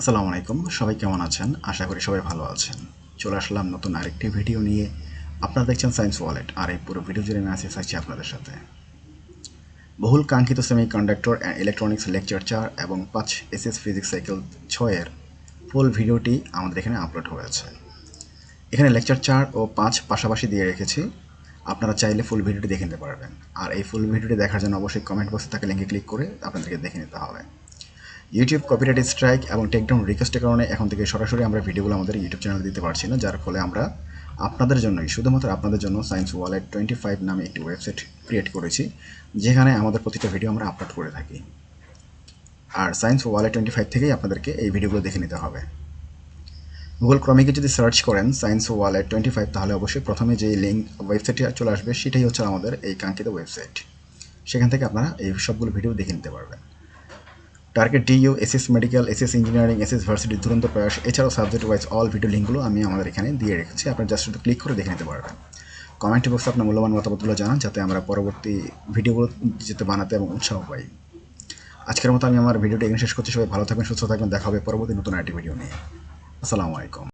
আসসালামু আলাইকুম, সবাই কেমন আছেন? আশা করি সবাই ভালো আছেন। চলে আসলাম নতুন আরেকটি ভিডিও নিয়ে। আপনারা দেখছেন সায়েন্স ওয়ালেট আর এই পুরো ভিডিও জুড়ে মেসেজ আছি আপনাদের সাথে। বহুল কাঙ্ক্ষিত semiconductor and electronics lecture চার এবং পাঁচ এসএস ফিজিক্স সাইকেল ছয়ের ফুল ভিডিওটি আমাদের এখানে আপলোড হয়েছে। এখানে লেকচার চার ও পাঁচ পাশাপাশি দিয়ে রেখেছি। আপনারা চাইলে ফুল ভিডিওটি দেখে নিতে পারবেন। আর এই ফুল ভিডিওটি দেখার জন্য অবশ্যই কমেন্ট বক্সে থাকা লিঙ্কে ক্লিক করে আপনাদেরকে দেখে নিতে হবে। ইউটিউব কপিরাইট স্ট্রাইক এবং টেকডাউন রিকোয়েস্টের কারণে এখন থেকে সরাসরি আমরা ভিডিওগুলো আমাদের ইউটিউব চ্যানেলে দিতে পারছি না, যার ফলে আমরা আপনাদের জন্যই, শুধুমাত্র আপনাদের জন্য সায়েন্স ওয়ালেট টোয়েন্টি ফাইভ নামে একটি ওয়েবসাইট ক্রিয়েট করেছি, যেখানে আমাদের প্রতিটা ভিডিও আমরা আপলোড করে থাকি। আর সায়েন্স ওয়ালেট টোয়েন্টি ফাইভ থেকেই আপনাদেরকে এই ভিডিওগুলো দেখে নিতে হবে। গুগল ক্রমিকে যদি সার্চ করেন সায়েন্স ওয়ালেট টোয়েন্টি ফাইভ তাহলে অবশ্যই প্রথমে যে লিঙ্ক ওয়েবসাইটটি চলে আসবে, সেটাই হচ্ছে আমাদের এই কাঙ্ক্ষিত ওয়েবসাইট সেখান থেকে আপনারা এই সবগুলো ভিডিও দেখে নিতে পারবেন। Target DU SS medical SS engineering SS varsity দুরন্ত প্রয়াস এছাড়াও সাবজেক্ট ওয়াইজ অল ভিডিও লিঙ্কগুলো আমি আমাদের এখানে দিয়ে রেখেছি। আপনারা জাস্ট শুধু ক্লিক করে দেখে নিতে পারবেন। কমেন্ট বক্সে আপনার মূল্যবান মতামতগুলো জানান, যাতে আমরা পরবর্তী ভিডিওগুলো যেতে বানাতে এবং উৎসাহ পাই। আজকের মতো আমি আমার ভিডিওটি এখানে শেষ করছি। সবাই ভালো থাকবেন, সুস্থ থাকবেন। দেখা হবে পরবর্তী নতুন একটি ভিডিও নিয়ে। আসসালামু আলাইকুম।